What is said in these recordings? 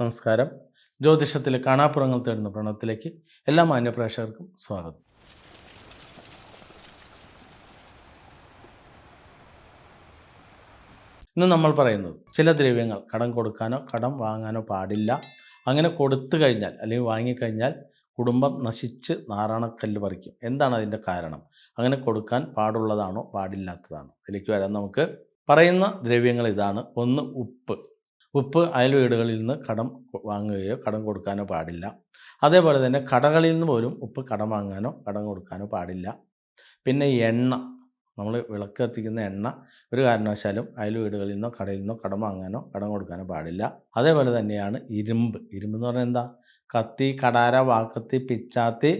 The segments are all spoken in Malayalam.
നമസ്കാരം. ജ്യോതിഷത്തിലെ കാണാപ്പുറങ്ങൾ തേടുന്ന പ്രണവത്തിലേക്ക് എല്ലാ മാന്യപ്രേക്ഷകർക്കും സ്വാഗതം. ഇന്ന് നമ്മൾ പറയുന്നത് ചില ദ്രവ്യങ്ങൾ കടം കൊടുക്കാനോ കടം വാങ്ങാനോ പാടില്ല. അങ്ങനെ കൊടുത്തു കഴിഞ്ഞാൽ അല്ലെങ്കിൽ വാങ്ങിക്കഴിഞ്ഞാൽ കുടുംബം നശിച്ച് നാറാണക്കല്ല് പറിക്കും. എന്താണ് അതിന്റെ കാരണം? അങ്ങനെ കൊടുക്കാൻ പാടുള്ളതാണോ? പാടില്ലാത്തതാണോ? അതിലേക്ക് വരാൻ നമുക്ക്. പറയുന്ന ദ്രവ്യങ്ങൾ ഇതാണ്. ഒന്ന് ഉപ്പ്. ഉപ്പ് അയൽ വീടുകളിൽ നിന്ന് കടം വാങ്ങുകയോ കടം കൊടുക്കാനോ പാടില്ല. അതേപോലെ തന്നെ കടകളിൽ നിന്ന് പോലും ഉപ്പ് കടം വാങ്ങാനോ കടം കൊടുക്കാനോ പാടില്ല. പിന്നെ എണ്ണ നമ്മൾ വിളക്ക് കത്തിക്കുന്ന എണ്ണ ഒരു കാരണവശാലും അയൽ വീടുകളിൽ നിന്നോ കടയിൽ നിന്നോ കടം വാങ്ങാനോ കടം കൊടുക്കാനോ പാടില്ല. അതേപോലെ തന്നെയാണ് ഇരുമ്പ്. ഇരുമ്പ് എന്ന് പറഞ്ഞാൽ എന്താ? കത്തി കടാര വാക്കത്തി പിച്ചാത്തി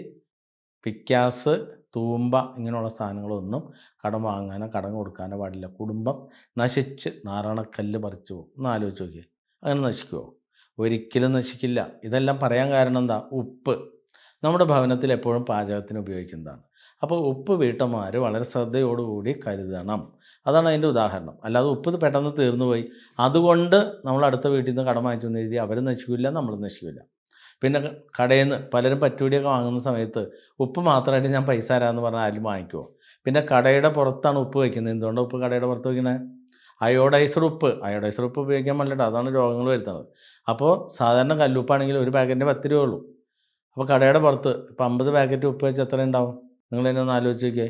പിക്കാസ് തൂമ്പ ഇങ്ങനെയുള്ള സാധനങ്ങളൊന്നും കടം വാങ്ങാനോ കടം കൊടുക്കാനോ പാടില്ല. കുടുംബം നശിച്ച് നാരായണക്കല്ല് പറിച്ചു പോകും. ഒന്ന് ആലോചിച്ച് നോക്കിയേ. അങ്ങനെ നശിക്കുമോ ഒരിക്കലും നശിക്കില്ല. ഇതെല്ലാം പറയാൻ കാരണം എന്താ? ഉപ്പ്. നമ്മുടെ ഭവനത്തിൽ എപ്പോഴും പാചകത്തിന് ഉപയോഗിക്കുന്നതാണ്. അപ്പോൾ ഉപ്പ് വീട്ടമ്മമാർ വളരെ ശ്രദ്ധയോടുകൂടി കരുതണം. അതാണ് അതിന്റെ ഉദാഹരണം. അല്ലാതെ ഉപ്പ് പെട്ടെന്ന് തീർന്നു പോയി. അതുകൊണ്ട് നമ്മൾ അടുത്ത വീട്ടിൽ നിന്ന് കടം വാങ്ങിച്ചു എഴുതി അവർ നശിക്കില്ല നമ്മൾ നശിക്കില്ല. പിന്നെ കടയിൽ നിന്ന് പലരും പറ്റൂടിയൊക്കെ വാങ്ങുന്ന സമയത്ത് ഉപ്പ് മാത്രമായിട്ട് ഞാൻ പൈസ തരാമെന്ന് പറഞ്ഞാൽ ആരും വാങ്ങിക്കുമോ പിന്നെ കടയുടെ പുറത്താണ് ഉപ്പ് വയ്ക്കുന്നത്. എന്തുകൊണ്ടാണ് ഉപ്പ് കടയുടെ പുറത്ത് വയ്ക്കണേ? അയോഡൈസർ ഉപ്പ്. അയോഡൈസർ ഉപ്പ് ഉപയോഗിക്കാൻ പാടില്ല അതാണ് രോഗങ്ങൾ വരുത്തുന്നത്. അപ്പോൾ സാധാരണ കല്ലുപ്പാണെങ്കിൽ ഒരു പാക്കറ്റിന്റെ പത്ത് രൂപ ഉള്ളൂ. അപ്പോൾ കടയുടെ പുറത്ത് ഇപ്പോൾ അമ്പത് പാക്കറ്റ് ഉപ്പ് വെച്ച് എത്ര ഉണ്ടാവും? നിങ്ങൾ എന്നെ ഒന്ന് ആലോചിച്ച് നോക്കിയേ.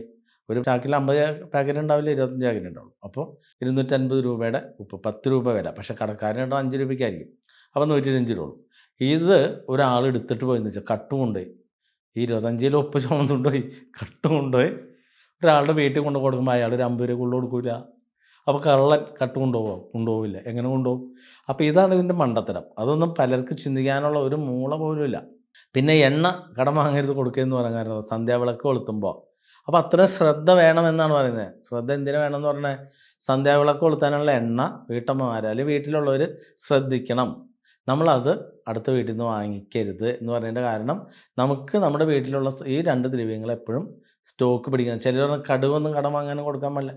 ഒരു ചാക്കിൽ അമ്പത് പാക്കറ്റ് ഉണ്ടാവില്ല ഇരുപത്തഞ്ച് പാക്കറ്റ് ഉണ്ടാവും അപ്പോൾ ഇരുന്നൂറ്റൻപത് രൂപയുടെ ഉപ്പ് പത്ത് രൂപ വില. പക്ഷേ കടക്കാരനുണ്ടോ അഞ്ച് രൂപയ്ക്കായിരിക്കും. അപ്പോൾ നൂറ്റി ഇരുപത്തഞ്ച് രൂപ ഉള്ളൂ. ഇത് ഒരാൾ എടുത്തിട്ട് പോയെന്ന് വെച്ചാൽ കട്ട് കൊണ്ടുപോയി. ഈ ഉപ്പ് ചുമന്നുകൊണ്ടുപോയി കട്ട് കൊണ്ടുപോയി. ഒരാളുടെ വീട്ടിൽ കൊണ്ടു കൊടുക്കുമ്പോൾ അയാൾ ഒരു അമ്പത് രൂപ കൊണ്ടു കൊടുക്കില്ല അപ്പോൾ കള്ളൻ കട്ട് കൊണ്ടുപോകാം കൊണ്ടുപോകില്ല എങ്ങനെ കൊണ്ടുപോകും? അപ്പോൾ ഇതാണ് ഇതിന്റെ മണ്ടത്തരം. അതൊന്നും പലർക്ക് ചിന്തിക്കാനുള്ള ഒരു മൂള പോലും ഇല്ല. പിന്നെ എണ്ണ കടം വാങ്ങരുത് കൊടുക്കുകയെന്ന് പറയാൻ കാരണം സന്ധ്യാവിളക്ക് കൊളുത്തുമ്പോൾ അപ്പോൾ അത്ര ശ്രദ്ധ വേണമെന്നാണ് പറയുന്നത് ശ്രദ്ധ എന്തിനു വേണമെന്ന് പറഞ്ഞാൽ സന്ധ്യാവിളക്ക് കൊളുത്താനുള്ള എണ്ണ വീട്ടമ്മമാർ അല്ലെങ്കിൽ വീട്ടിലുള്ളവർ ശ്രദ്ധിക്കണം. നമ്മളത് അടുത്ത വീട്ടിൽ നിന്ന് വാങ്ങിക്കരുത് എന്ന് പറയുന്നതിന്റെ കാരണം നമുക്ക് നമ്മുടെ വീട്ടിലുള്ള ഈ രണ്ട് ദ്രവ്യങ്ങൾ എപ്പോഴും സ്റ്റോക്ക് പിടിക്കണം. ചിലർ കടുവൊന്നും കടം വാങ്ങാനും കൊടുക്കാൻ പാടില്ല.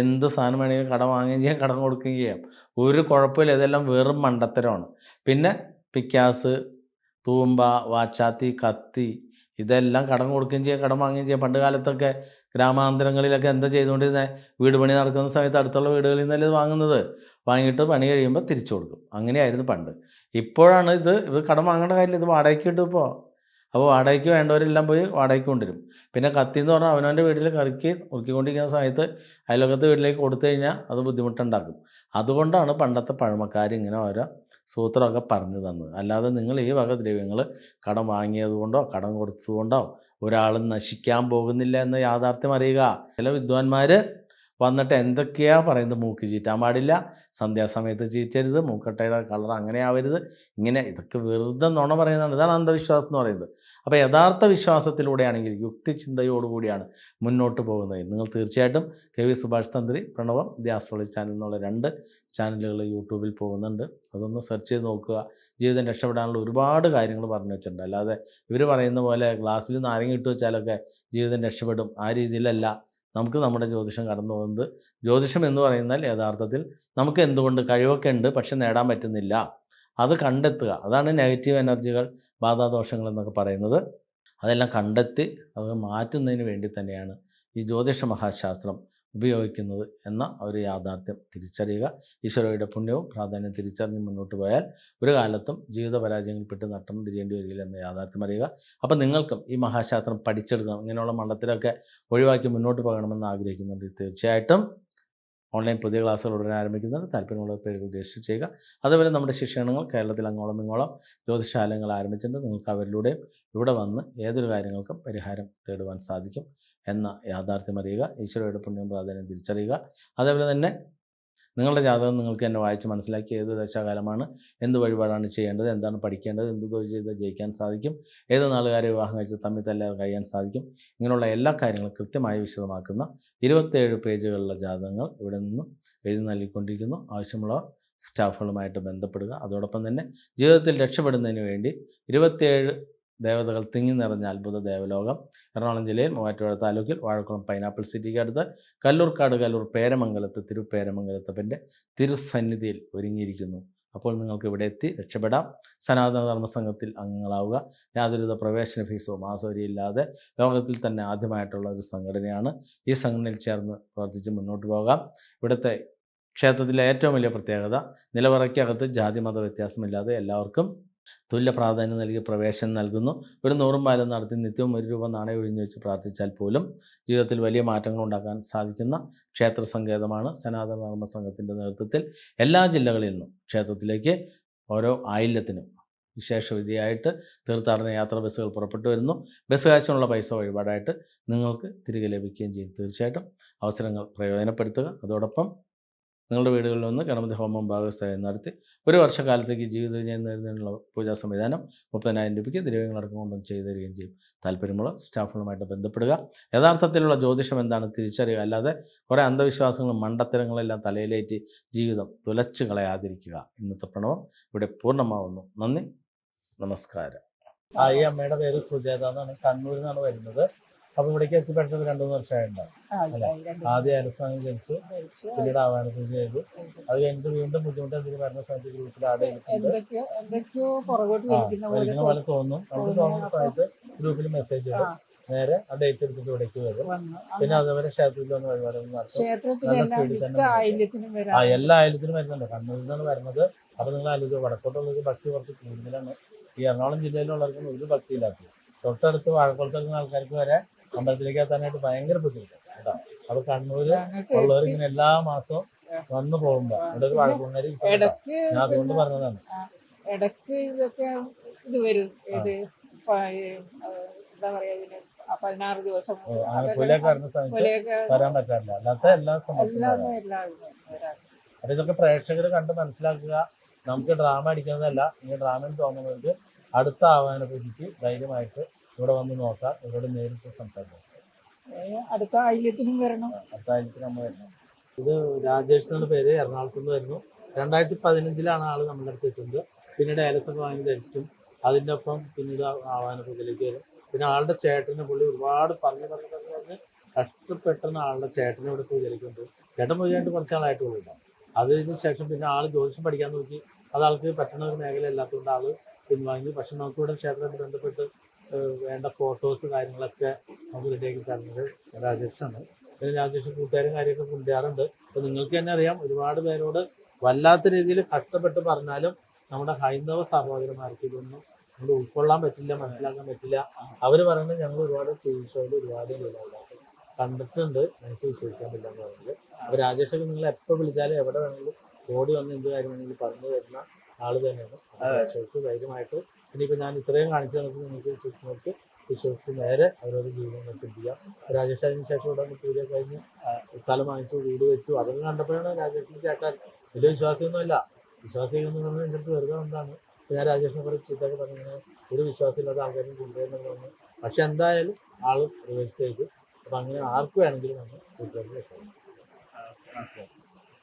എന്ത് സാധനം വേണമെങ്കിലും കടം വാങ്ങുകയും ചെയ്യാം കടം കൊടുക്കുകയും ചെയ്യാം. ഒരു കുഴപ്പമില്ല. ഇതെല്ലാം വെറും മണ്ടത്തരമാണ്. പിന്നെ പിക്കാസ് തൂമ്പ വാച്ചാത്തി കത്തി ഇതെല്ലാം കടം കൊടുക്കുകയും ചെയ്യാം കടം വാങ്ങുകയും ചെയ്യാം. പണ്ട് കാലത്തൊക്കെ ഗ്രാമാന്തരങ്ങളിലൊക്കെ എന്താ ചെയ്തുകൊണ്ടിരുന്നത് വീട് പണി നടക്കുന്ന സമയത്ത് അടുത്തുള്ള വീടുകളിൽ നിന്നല്ലേ ഇത് വാങ്ങുന്നത്? വാങ്ങിയിട്ട് പണി കഴിയുമ്പോൾ തിരിച്ചു കൊടുക്കും. അങ്ങനെയായിരുന്നു പണ്ട്. ഇപ്പോഴാണ് ഇത് ഇത് കടം വാങ്ങേണ്ട കാര്യമില്ല. ഇത് വാടകയ്ക്ക് കിട്ടും ഇപ്പോൾ അപ്പോൾ വാടകയ്ക്ക് വേണ്ടവരെല്ലാം പോയി വാടകയ്ക്ക് കൊണ്ടുവരും. പിന്നെ കത്തി എന്ന് പറഞ്ഞാൽ അവനവന്റെ വീട്ടിൽ കറക്കി ഉറുക്കിക്കൊണ്ടിരിക്കുന്ന സമയത്ത് അയലോകത്ത് വീട്ടിലേക്ക് കൊടുത്തു കഴിഞ്ഞാൽ അത് ബുദ്ധിമുട്ടുണ്ടാക്കും. അതുകൊണ്ടാണ് പണ്ടത്തെ പഴമക്കാർ ഇങ്ങനെ ഓരോ സൂത്രമൊക്കെ പറഞ്ഞു തന്നത്. അല്ലാതെ നിങ്ങൾ ഈ വക ദ്രവ്യങ്ങൾ കടം വാങ്ങിയത് കൊണ്ടോ കടം കൊടുത്തതുകൊണ്ടോ ഒരാൾ നശിക്കാൻ പോകുന്നില്ല എന്ന യാഥാർത്ഥ്യം അറിയുക. ചില വിദ്വാൻമാർ വന്നിട്ട് എന്തൊക്കെയാണ് പറയുന്നത്? മൂക്ക് ചീറ്റാൻ പാടില്ല. സന്ധ്യാസമയത്ത് ചീറ്റരുത്. മൂക്കട്ടയുടെ കളർ അങ്ങനെ ആവരുത്. ഇങ്ങനെ ഇതൊക്കെ വെറുതെ നുണ പറയുന്നതാണ്. ഇതാണ് അന്ധവിശ്വാസം എന്ന് പറയുന്നത്. അപ്പോൾ യഥാർത്ഥ വിശ്വാസത്തിലൂടെയാണെങ്കിൽ യുക്തിചിന്തയോടുകൂടിയാണ് മുന്നോട്ട് പോകുന്നത്. നിങ്ങൾ തീർച്ചയായിട്ടും കെ വി സുഭാഷ് തന്ത്രി പ്രണവം ദി ആസ്ട്രോളജി ചാനൽ എന്നുള്ള രണ്ട് ചാനലുകൾ യൂട്യൂബിൽ പോകുന്നുണ്ട്. അതൊന്ന് സെർച്ച് ചെയ്ത് നോക്കുക. ജീവിതം രക്ഷപ്പെടാനുള്ള ഒരുപാട് കാര്യങ്ങൾ പറഞ്ഞു വെച്ചിട്ടുണ്ട്. അല്ലാതെ ഇവർ പറയുന്ന പോലെ ഗ്ലാസ്സിൽ നാരങ്ങ ഇട്ട് വെച്ചാലൊക്കെ ജീവിതം രക്ഷപ്പെടും. ആ രീതിയിലല്ല. നമുക്ക് നമ്മുടെ ജ്യോതിഷം കടന്നു പോകുന്നത്. ജ്യോതിഷം എന്ന് പറയുന്നാൽ യഥാർത്ഥത്തിൽ നമുക്ക് എന്തുകൊണ്ട് കഴിവൊക്കെ ഉണ്ട് പക്ഷെ നേടാൻ പറ്റുന്നില്ല. അത് കണ്ടെത്തുക. അതാണ് നെഗറ്റീവ് എനർജികൾ ബാധാദോഷങ്ങൾ എന്നൊക്കെ പറയുന്നത്. അതെല്ലാം കണ്ടെത്തി അത് മാറ്റുന്നതിന് വേണ്ടി തന്നെയാണ് ഈ ജ്യോതിഷ മഹാശാസ്ത്രം. ഉപയോഗിക്കുന്നത് എന്ന ഒരു യാഥാർത്ഥ്യം. തിരിച്ചറിയുക. ഈശ്വരയുടെ പുണ്യവും പ്രാധാന്യം തിരിച്ചറിഞ്ഞ് മുന്നോട്ട് പോയാൽ ഒരു കാലത്തും ജീവിത പരാജയങ്ങളിൽപ്പെട്ട് നട്ടം തിരിയേണ്ടി വരികയില്ല എന്ന യാഥാർത്ഥ്യം അറിയുക. അപ്പം നിങ്ങൾക്കും ഈ മഹാശാസ്ത്രം പഠിച്ചെടുക്കണം. ഇങ്ങനെയുള്ള മണ്ഡലത്തിലൊക്കെ ഒഴിവാക്കി മുന്നോട്ട് പോകണമെന്ന് ആഗ്രഹിക്കുന്നുണ്ട്. തീർച്ചയായിട്ടും ഓൺലൈൻ പുതിയ ക്ലാസ്സുകൾ ഉടനെ ആരംഭിക്കുന്നത് താല്പര്യമുള്ള പേരുകൾ രജിസ്റ്റർ ചെയ്യുക. അതുപോലെ നമ്മുടെ ശിക്ഷണങ്ങൾ കേരളത്തിൽ അങ്ങോളം ഇങ്ങോളം ജ്യോതിശാലങ്ങൾ ആരംഭിച്ചിട്ടുണ്ട്. നിങ്ങൾക്ക് അവരിലൂടെയും ഇവിടെ വന്ന് ഏതൊരു കാര്യങ്ങൾക്കും പരിഹാരം തേടുവാൻ സാധിക്കും. എന്ന യാഥാർത്ഥ്യം അറിയുക ഈശ്വരയുടെ പുണ്യം പ്രാധാന്യം തിരിച്ചറിയുക. അതേപോലെ തന്നെ നിങ്ങളുടെ ജാതകം നിങ്ങൾക്ക് എന്നെ വായിച്ച് മനസ്സിലാക്കി ഏത് ദശാകാലമാണ് എന്ത് വഴിപാടാണ് ചെയ്യേണ്ടത് എന്താണ് പഠിക്കേണ്ടത് എന്ത് തൊഴിൽ ചെയ്ത് ജയിക്കാൻ സാധിക്കും ഏത് നാളുകാരെ വിവാഹം കഴിച്ച് തമ്മിൽ തല്ലാതെ കഴിയാൻ സാധിക്കും ഇങ്ങനെയുള്ള എല്ലാ കാര്യങ്ങളും കൃത്യമായി വിശദമാക്കുന്ന ഇരുപത്തേഴ് പേജുകളുള്ള ജാതകങ്ങൾ ഇവിടെ നിന്നും എഴുതി നൽകിക്കൊണ്ടിരിക്കുന്നു. ആവശ്യമുള്ളവർ സ്റ്റാഫുകളുമായിട്ട് ബന്ധപ്പെടുക. അതോടൊപ്പം തന്നെ ജീവിതത്തിൽ രക്ഷപ്പെടുന്നതിന് വേണ്ടി ഇരുപത്തിയേഴ് ദേവതകൾ തിങ്ങി നിറഞ്ഞ അത്ഭുത ദേവലോകം. എറണാകുളം ജില്ലയിൽ മൂവാറ്റുപുഴ താലൂക്കിൽ വാഴക്കുളം പൈനാപ്പിൾ സിറ്റിക്ക് അടുത്ത് കല്ലൂർക്കാട് കല്ലൂർ പേരമംഗലത്ത് തിരുപ്പേരമംഗലത്തപ്പന്റെ തിരുസന്നിധിയിൽ ഒരുങ്ങിയിരിക്കുന്നു. അപ്പോൾ നിങ്ങൾക്ക് ഇവിടെ എത്തി രക്ഷപ്പെടാം. സനാതന ധർമ്മ സംഘത്തിൽ അംഗങ്ങളാവുക. യാതൊരുവിധ പ്രവേശന ഫീസോ മാസവരിയോ ഇല്ലാതെ ലോകത്തിൽ തന്നെ ആദ്യമായിട്ടുള്ള ഒരു സംഘടനയാണ്. ഈ സംഘടനയിൽ ചേർന്ന് പ്രവർത്തിച്ച് മുന്നോട്ട് പോകാം. ഇവിടുത്തെ ക്ഷേത്രത്തിലെ ഏറ്റവും വലിയ പ്രത്യേകത നിലവറയ്ക്കകത്ത് ജാതി മത വ്യത്യാസമില്ലാതെ എല്ലാവർക്കും തുല്യ പ്രാധാന്യം നൽകി പ്രവേശനം നൽകുന്നു. ഒരു നൂറും പാലും നടത്തി നിത്യവും ഒരു രൂപ നാണയം ഒഴിഞ്ഞു വെച്ച് പ്രാർത്ഥിച്ചാൽ പോലും ജീവിതത്തിൽ വലിയ മാറ്റങ്ങൾ ഉണ്ടാക്കാൻ സാധിക്കുന്ന ക്ഷേത്ര സങ്കേതമാണ് സനാതനധർമ്മ സംഘത്തിന്റെ നേതൃത്വത്തിൽ എല്ലാ ജില്ലകളിൽ നിന്നും ക്ഷേത്രത്തിലേക്ക് ഓരോ ആയില്യത്തിനും വിശേഷ വിധിയായിട്ട് തീർത്ഥാടന യാത്ര ബസ്സുകൾ പുറപ്പെട്ടു വരുന്നു. ബസ് കാശിനുള്ള പൈസ വഴിപാടായിട്ട് നിങ്ങൾക്ക് തിരികെ ലഭിക്കുകയും ചെയ്യും. തീർച്ചയായിട്ടും അവസരങ്ങൾ പ്രയോജനപ്പെടുത്തുക. അതോടൊപ്പം നിങ്ങളുടെ വീടുകളിൽ നിന്ന് ഗണപതി ഹോമം ഭാഗസ്ഥായം നടത്തി ഒരു വർഷക്കാലത്തേക്ക് ജീവിത വിജയം പൂജാ സംവിധാനം മുപ്പതിനായിരം രൂപയ്ക്ക് ദ്രവ്യങ്ങളടക്കം കൊണ്ടും ചെയ്തു തരികയും ചെയ്യും. താല്പര്യമുള്ള സ്റ്റാഫുകളുമായിട്ട് ബന്ധപ്പെടുക. യഥാർത്ഥത്തിലുള്ള ജ്യോതിഷം എന്താണ് തിരിച്ചറിയുക? അല്ലാതെ കുറേ അന്ധവിശ്വാസങ്ങളും മണ്ടത്തരങ്ങളെല്ലാം തലയിലേറ്റി ജീവിതം തുലച്ചു കളയാതിരിക്കുക. ഇന്നത്തെ പ്രണവം ഇവിടെ പൂർണമാവുന്നു. നന്ദി. നമസ്കാരം. ആ ഈ അമ്മയുടെ പേര് സുജാത എന്നാണ് കണ്ണൂരിൽ നിന്നാണ് വരുന്നത്. അപ്പൊ ഇവിടേക്ക് എത്തിപ്പെട്ടത് രണ്ടു മൂന്ന് വർഷമായിട്ടുണ്ടാവും ആദ്യം അരസ്ഥാനം ജനിച്ചു. പിന്നീട് ആവാനത്തിൽ ചെയ്തു. അത് കഴിഞ്ഞിട്ട് വീണ്ടും ബുദ്ധിമുട്ട് എന്തെങ്കിലും വരുന്ന സമയത്ത് ഗ്രൂപ്പിൽ ആഡ് ചെയ്തിട്ടുണ്ട് പോലെ തോന്നും. നമുക്ക് തോന്നുന്ന. സമയത്ത് ഗ്രൂപ്പിൽ മെസ്സേജ് ഇടും. നേരെ ആ ഡേറ്റ് എടുത്തിട്ട് ഇവിടേക്ക് വരും. പിന്നെ അതേപോലെ ക്ഷേത്രത്തിൽ വന്ന് വഴിപാടുകൾ നടത്തും. ആ എല്ലാ ആയിരത്തിനും വരുന്നുണ്ട്. കണ്ണൂരിൽ നിന്നാണ് വരുന്നത്. അപ്പൊ നിങ്ങൾ ആലോചിക്കുക വടക്കോട്ടുള്ളവർക്ക് ഭക്തി കുറച്ച് കൂടുതലാണ്. ഈ എറണാകുളം ജില്ലയിലുള്ളവർക്കും ഒരു ഭക്തി ഇല്ലാത്തത് തൊട്ടടുത്ത് വാഴക്കുളത്തുള്ള ആൾക്കാർക്ക് വരെ അമ്പലത്തിലേക്ക് എത്താനായിട്ട് ഭയങ്കര ബുദ്ധിമുട്ടാണ് കേട്ടോ. അപ്പൊ കണ്ണൂര് ഉള്ളവർ ഇങ്ങനെ എല്ലാ മാസവും വന്നു പോകുമ്പോ ഇവിടെ ഒരു ഞാൻ അതുകൊണ്ട് പറഞ്ഞതാണ്. ഇടയ്ക്ക് ഇതൊക്കെ ഇത് വരും. ഇത് എന്താ പറയാ ഇതിന് പതിനാറ് ദിവസം ഓ, അങ്ങനെ പുലിയൊക്കെ വരുന്ന സമയത്ത് പോലെയൊക്കെ വരാൻ പറ്റാറില്ല. അല്ലാത്ത എല്ലാ സമയത്തും എല്ലാം വരാം. എല്ലാം വരാം അപ്പൊ ഇതൊക്കെ പ്രേക്ഷകർ കണ്ട് മനസ്സിലാക്കുക. നമുക്ക് ഡ്രാമ അടിക്കുന്നതല്ല. ഇനി ഡ്രാമയിൽ തോന്നുന്നവർക്ക് അടുത്ത ആവാനെ പറ്റിക്ക് ധൈര്യമായിട്ട് ഇവിടെ വന്ന് നോക്കാം ഇവിടെ നേരിട്ട് സംസാരിക്കാം. അടുത്ത ആയില്യത്തിനും വരണം. അടുത്ത ആയില്യത്തിന് നമ്മൾ വരണം. ഇത് രാജേഷ് എന്നുള്ള പേര് എറണാകുളത്ത് നിന്ന് വരുന്നു. രണ്ടായിരത്തി പതിനഞ്ചിലാണ് ആൾ നമ്മുടെ അടുത്ത് എത്തുന്നത്. പിന്നീട് ഏലസൊക്കെ വാങ്ങി ധരിക്കും. അതിന്റെ ഒപ്പം പിന്നീട് ആവാനപ്പുറത്തിലേക്ക് വരും. പിന്നെ ആളുടെ ചേട്ടനെ പുള്ളി ഒരുപാട് പറഞ്ഞു പറഞ്ഞു പറഞ്ഞു പറഞ്ഞ് കഷ്ടപ്പെട്ടെന്ന് ആളുടെ ചേട്ടനെ ഇവിടെ പൂജലിക്കുന്നുണ്ട് ചേട്ടൻ പൂജയായിട്ട് കുറച്ച് ആളായിട്ടുള്ളൂ കേട്ടോ അതിന് ശേഷം പിന്നെ ആൾ ജ്യോതിഷം പഠിക്കാൻ നോക്കി. അത് ആൾക്ക് പറ്റുന്ന ഒരു മേഖല അല്ലാത്തതുകൊണ്ട് ആൾ പിൻവാങ്ങി. പക്ഷെ നമുക്ക് ഇവിടെ ക്ഷേത്രമായിട്ട് ബന്ധപ്പെട്ട് വേണ്ട ഫോട്ടോസ് കാര്യങ്ങളൊക്കെ നമുക്ക് റെഡിയാക്കി തരുന്നത് രാജേഷാണ്. പിന്നെ രാജേഷ് കൂട്ടുകാരും കാര്യമൊക്കെ കൊണ്ടുവരാറുണ്ട്. അപ്പൊ നിങ്ങൾക്ക് തന്നെ അറിയാം ഒരുപാട് പേരോട് വല്ലാത്ത രീതിയിൽ കഷ്ടപ്പെട്ട് പറഞ്ഞാലും നമ്മുടെ ഹൈന്ദവ സഹോദരന്മാർക്ക് ഇതൊന്നും നമ്മൾ ഉൾക്കൊള്ളാൻ പറ്റില്ല മനസ്സിലാക്കാൻ പറ്റില്ല. അവർ പറയുന്നത് ഞങ്ങൾ ഒരുപാട് ടി വി ഷോയിൽ ഒരുപാട് കണ്ടിട്ടുണ്ട്. എനിക്ക് വിശ്വസിക്കാൻ പറ്റില്ല എന്ന് പറഞ്ഞത് അപ്പൊ രാജേഷൊക്കെ നിങ്ങൾ എപ്പോ വിളിച്ചാലും എവിടെ വേണമെങ്കിലും ഓടി വന്ന് എന്ത് കാര്യം വേണമെങ്കിലും പറഞ്ഞു തരുന്ന ആൾ തന്നെയാണ്. ധൈര്യമായിട്ട് ഇനിയിപ്പോ ഞാൻ ഇത്രയും കാണിച്ചു തന്നിട്ട് നിങ്ങൾക്ക് വിശ്വസിക്കുന്നവർക്ക് വിശ്വസിച്ച് നേരെ അവരോട് ജീവിതം നിർത്തിപ്പിക്കാം രാജേഷ് അതിന് ശേഷം ഇവിടെ വന്ന് പൂജ കഴിഞ്ഞ് സ്ഥലം വാങ്ങിച്ചു വീട് വെച്ചു അതൊക്കെ കണ്ടപ്പോഴാണ് രാജേഷിന് ചേട്ടാൻ വലിയ വിശ്വാസിയൊന്നുമല്ല. വിശ്വാസികളെന്ന് പറഞ്ഞാൽ എന്റെ അടുത്ത് വെറുതെ എന്താണ് ഞാൻ രാജേഷിനെ കുറിച്ച് ചീത്തൊക്കെ പറഞ്ഞിങ്ങനെ ഒരു വിശ്വാസമില്ലാത്ത ആൾക്കാരും കൊണ്ടുവരുന്നത് പറഞ്ഞു പക്ഷെ എന്തായാലും ആൾ പ്രവേശിച്ചേക്കും അപ്പം അങ്ങനെ ആർക്ക് വേണമെങ്കിലും നമ്മൾ കൂട്ടുകാർക്ക് രക്ഷപ്പെടാം